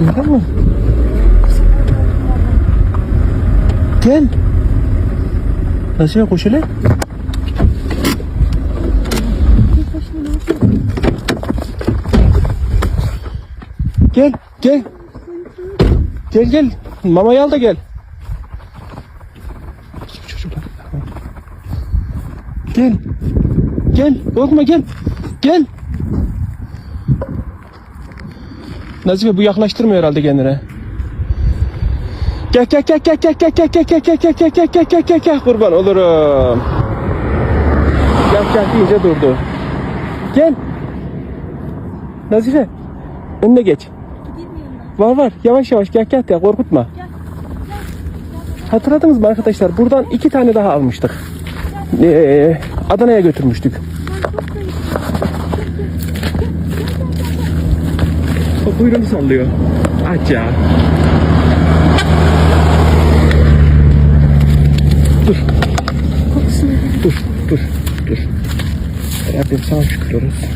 Gördün mü? Gel. Nasıl koş hele? Gel, gel. Gel gel. Mamayı al da gel. Gel. Gel. Korkma gel. Gel. Nazife bu yaklaştırmıyor herhalde kendine. Gel gel gel gel gel gel gel gel gel gel gel gel gel gel gel kurban olurum. Gel gel deyince durdu. Gel. Nazife önüne geç. Var var yavaş yavaş gel gel gel korkutma. Hatırladınız mı arkadaşlar? Buradan iki tane daha almıştık. Ee, Adana'ya götürmüştük. O kuyruğunu sallıyor. Aç ya. Dur. Dur, dur, dur. Rabbim sana şükürler olsun.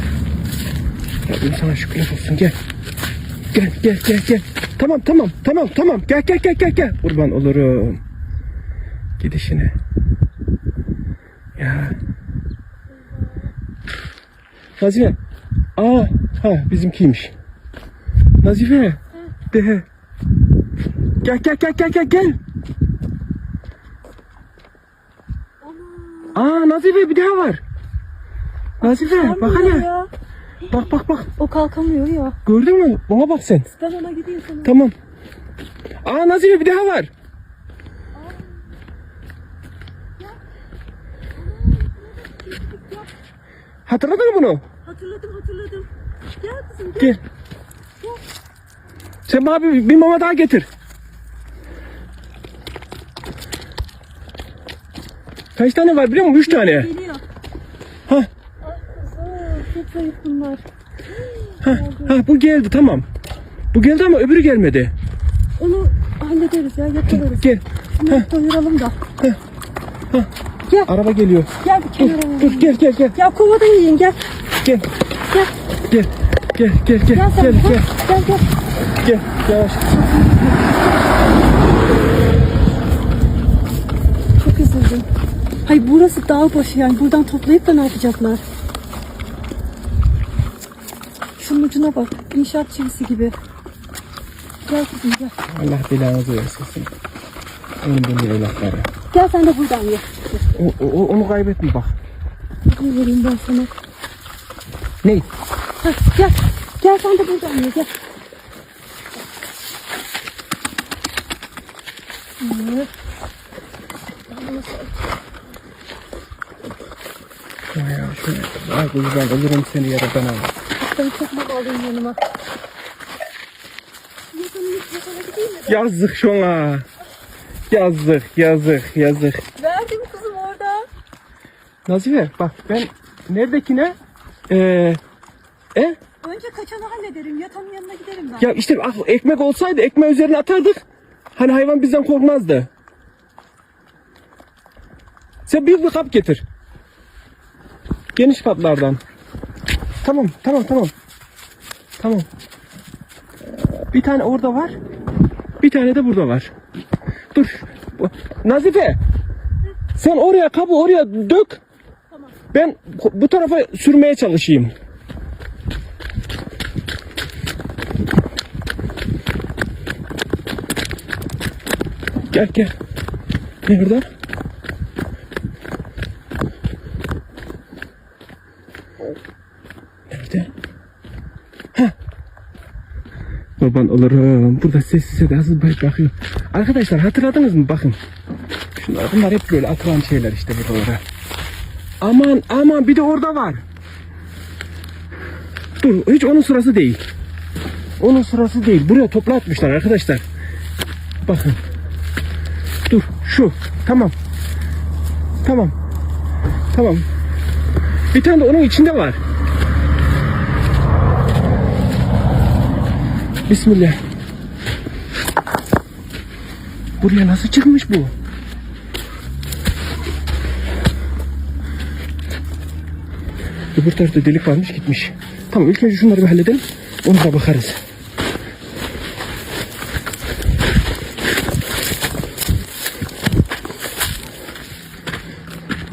Rabbim sana şükürler olsun. Gel. Gel, gel, gel, gel. Tamam, tamam, tamam, tamam. Gel, gel, gel, gel, gel. Kurban olurum. Gidişine. Ya. Nazife. Aa, ha bizimkiymiş. Nazife. De. Gel, gel, gel, gel, gel, gel. Aa Nazife bir daha var. Nazife bak hele. ya. Bak bak bak. O kalkamıyor ya. Gördün mü? Bana bak sen. Ben ona gideyim sana. Tamam. Aa Nazife bir daha var. Hatırladın mı bunu? Hatırladım hatırladım. Gel kızım gel. Gel. Sen bana bir, mama daha getir. Kaç tane var biliyor musun? Üç tane. Geliyor. Çok zayıf bunlar. Ha, ha bu geldi tamam. Bu geldi ama öbürü gelmedi. Onu hallederiz ya yakalarız. Gel. Şunu doyuralım da. Araba geliyor. Gel bir kenara Dur alalım. gel gel gel. Ya kovada yiyin gel. Gel. Gel. Gel. Gel gel gel Gel gel Gel gel gel. gel. Yavaş. Çok üzüldüm. Hayır burası dağ başı yani buradan toplayıp da ne yapacaklar? Şunun ucuna bak. İnşaat çivisi gibi. Gel kızım gel. Allah belanızı versin. Benim evlatları. Gel sen de buradan ye. O, o, onu kaybetme bak. Ne vereyim ben sana? Ne? Hah, gel. Gel sen de buradan ye gel. Ya şöyle. Ay kurban olurum seni yaradan al. Ben çakmak alayım yanıma. Yazık şuna. Yazık yazık yazık. Verdim kızım orada. Nazife bak ben neredekine eee e? Önce kaçanı hallederim. Yatanın yanına giderim ben. Ya işte ah, ekmek olsaydı ekmeği üzerine atardık. Hani hayvan bizden korkmazdı. Sen bir kap getir. Geniş kaplardan. Tamam, tamam, tamam. Tamam. Bir tane orada var. Bir tane de burada var. Dur. Nazife. Sen oraya kabı oraya dök. Tamam. Ben bu tarafa sürmeye çalışayım. Gel gel. Nerede? Nerede? Ha. Kurban olurum. Burada sessiz sedasız baş bakıyor. Arkadaşlar hatırladınız mı? Bakın. Şunlar, bunlar hep böyle atılan şeyler işte buralara. Aman aman bir de orada var. Dur hiç onun sırası değil. Onun sırası değil. Buraya topla atmışlar arkadaşlar. Bakın. Dur şu. Tamam. Tamam. Tamam. Bir tane de onun içinde var. Bismillah. Buraya nasıl çıkmış bu? Öbür tarafta delik varmış gitmiş. Tamam ilk önce şunları bir halledelim. Onlara bakarız.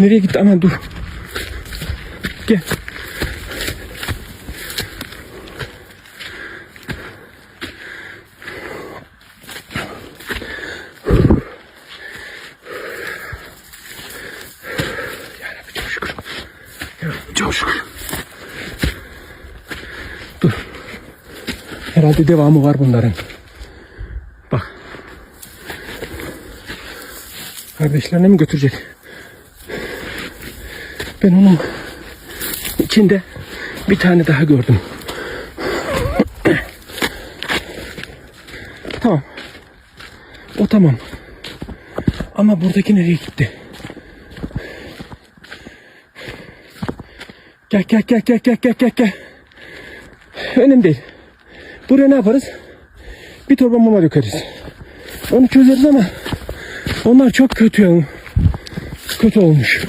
Nereye gitti? Aman dur. Gel. Dur. Herhalde devamı var bunların. Bak. Kardeşlerine mi götürecek? Ben onun içinde bir tane daha gördüm. Tamam. O tamam. Ama buradaki nereye gitti? Gel gel gel gel gel gel gel gel. Önemli değil. Buraya ne yaparız? Bir torba mama dökeriz. Onu çözeriz ama onlar çok kötü yani. Kötü olmuş.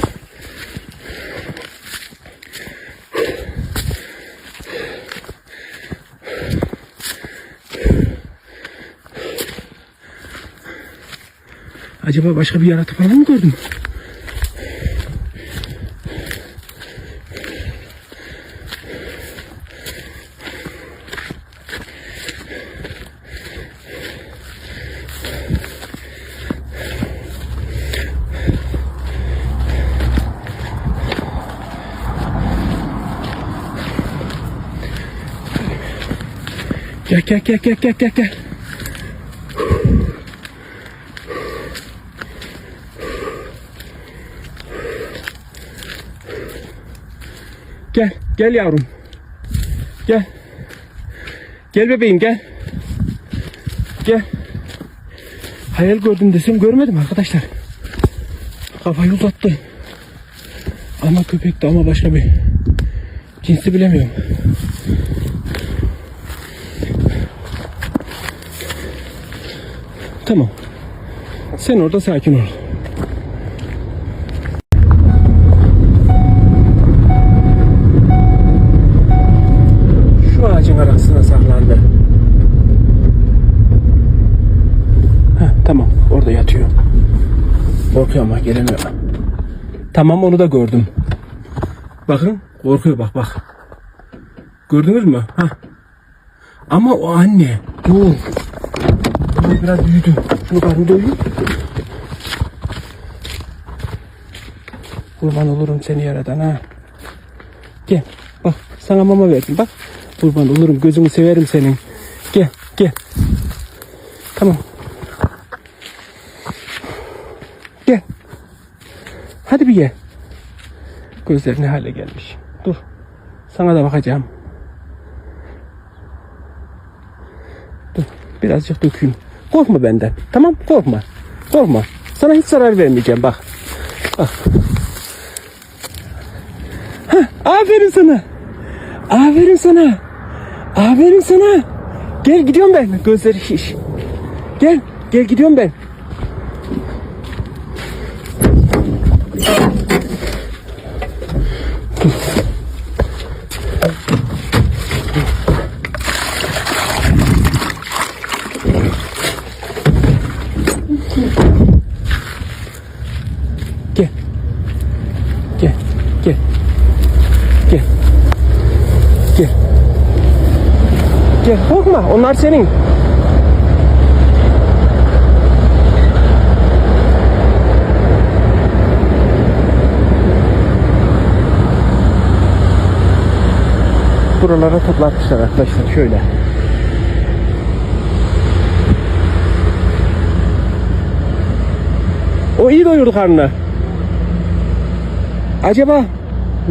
Acaba başka bir yaratık falan mı gördüm? Gel gel gel gel gel gel gel. Gel, gel yavrum. Gel. Gel bebeğim gel. Gel. Hayal gördüm desem görmedim arkadaşlar. Kafayı uzattı. Ama köpekti ama başka bir cinsi bilemiyorum. Tamam. Sen orada sakin ol. Tamam orada yatıyor. Korkuyor ama gelemiyor. Tamam onu da gördüm. Bakın korkuyor bak bak. Gördünüz mü? Ha. Ama o anne. Dur. Dur biraz büyüdü. Şunu karnı doyur. Kurban olurum seni yaradan ha. Gel. Bak sana mama verdim bak. Kurban olurum gözünü severim senin. Gel gel. Tamam. Gel. Hadi bir ye. Gözleri ne hale gelmiş. Dur. Sana da bakacağım. Dur. Birazcık dökeyim. Korkma benden. Tamam korkma. Korkma. Sana hiç zarar vermeyeceğim bak. Bak. Hah, aferin sana. Aferin sana. Aferin sana. Gel gidiyorum ben. Gözleri şiş. Gel. Gel gidiyorum ben. Gel. Gel. Gel. Gel. Gel. Korkma. Onlar senin. Buralara toplatmışlar arkadaşlar. Şöyle. O iyi doyurdu karnını. Acaba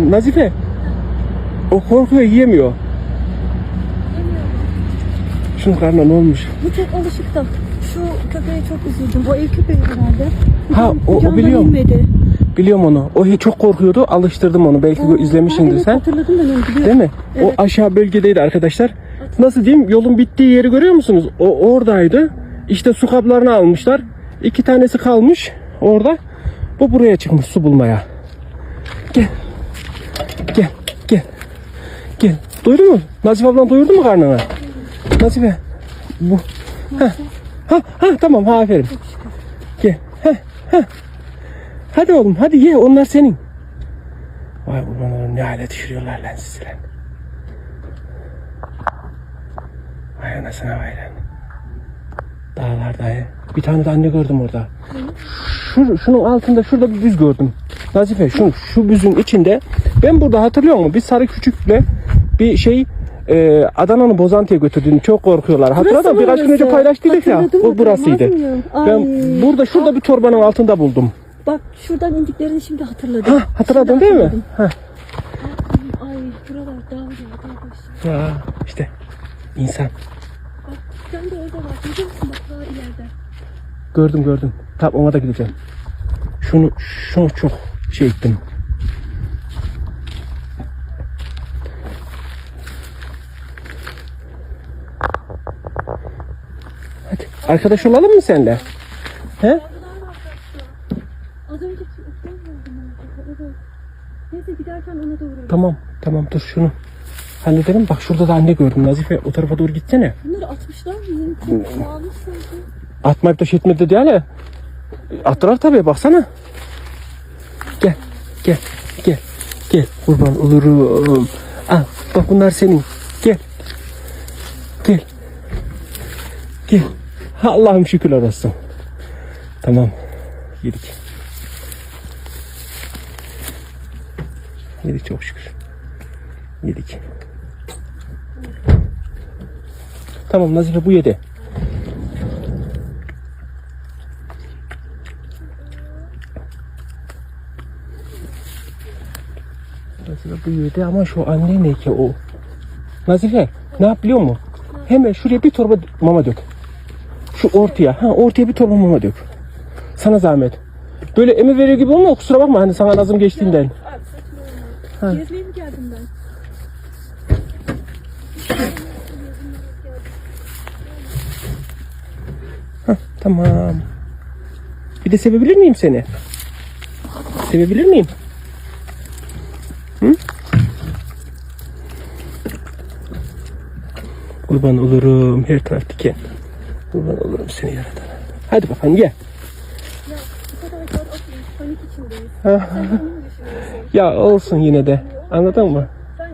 Nazife o korkuyor yiyemiyor. Şunun karnına ne olmuş? Bu çok alışık da. Şu köpeğe çok üzüldüm. O ev köpeği herhalde. Ha, o- o biliyorum. inmedi. Biliyorum onu. O he- çok korkuyordu. Alıştırdım onu. Belki Aa, izlemişsindir evet, sen. Hatırladım ben onu biliyorum. Değil mi? Evet. O aşağı bölgedeydi arkadaşlar. Nasıl diyeyim? Yolun bittiği yeri görüyor musunuz? O oradaydı. İşte su kaplarını almışlar. İki tanesi kalmış orada. Bu buraya çıkmış su bulmaya. Gel. Gel. Gel. Gel. Doydu mu? Nazife ablan doyurdu mu karnını? Nazife. Bu. Ha. Ha, ha tamam ha aferin. Gel. Ha, ha. Hadi oğlum hadi ye onlar senin. Vay kurban oğlum ne hale düşürüyorlar lan sizi lan. Vay anasına vay lan. Dağlarda ya. Bir tane de anne gördüm orada. Şu, şunun altında şurada bir büz gördüm. Nazife şu, şu büzün içinde ben burada hatırlıyor musun? Bir sarı küçükle bir şey e, Adana'nın Bozantı'ya götürdüğünü çok korkuyorlar. Hatırladın mı? Birkaç gün önce paylaştıydık ya. O burasıydı. Ben burada şurada bir torbanın altında buldum. Bak şuradan indiklerini şimdi hatırladım. Ha, hatırladın Şimdi değil mi? hatırladım. Ha. Ay buralar dağ ya. Ya işte insan. Bak tane de orada var. Görüyor musun bak daha ileride. Gördüm gördüm. Tamam ona da gideceğim. Şunu şunu çok şey ettim. Hadi arkadaş olalım mı senle? He? Tamam tamam dur şunu halledelim. Bak şurada da anne gördüm Nazife o tarafa doğru gitsene. Bunları atmışlar mı? Atmayıp da şey etmedi diye hele. Attılar tabii baksana. Gel gel gel gel kurban olurum. Al bak bunlar senin. Gel. Gel. Gel. Allah'ım şükürler olsun. Tamam. Yedik. Yedik çok şükür. Yedik. Tamam Nazife bu yedi. Yedi ama şu anne ne ki o? Nazife ne yap biliyor musun? Hemen şuraya bir torba mama dök. Şu ortaya. Ha ortaya bir torba mama dök. Sana zahmet. Böyle emir veriyor gibi olma kusura bakma hani sana lazım geçtiğinden. Saçmalama. Gezmeye mi geldim ben? Tamam. Bir de sevebilir miyim seni? Sevebilir miyim? Hı? Kurban olurum her taraf diken. Kurban olurum seni yaradan. Hadi bakalım ye. Ya? Ya olsun yine de. Anladın mı? Hani?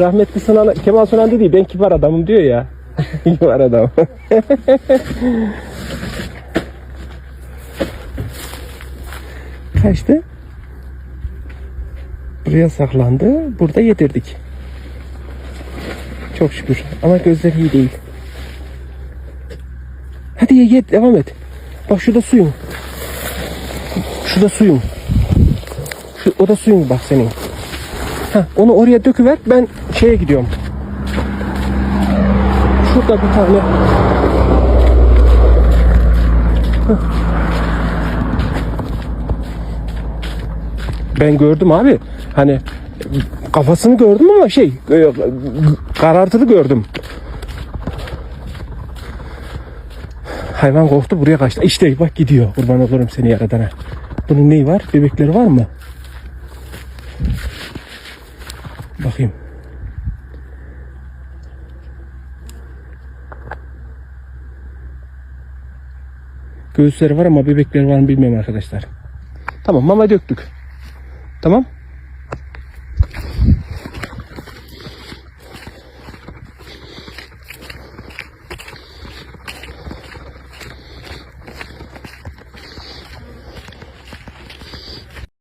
Rahmetli Sinan, Kemal Sunal dedi ben kibar adamım diyor ya. kibar adam. Kaçtı? Buraya saklandı. Burada yedirdik. Çok şükür. Ama gözler iyi değil. Hadi ye, ye devam et. Bak şurada suyun. Şurada suyun. Şu, o da suyun bak senin. Heh, onu oraya döküver. Ben şeye gidiyorum. Şurada bir tane. Ben gördüm abi. Hani kafasını gördüm ama şey karartılı gördüm. Hayvan korktu buraya kaçtı. İşte bak gidiyor. Kurban olurum seni yaradana. Bunun neyi var? Bebekleri var mı? Bakayım. Göğüsleri var ama bebekleri var mı bilmiyorum arkadaşlar. Tamam mama döktük. Tamam.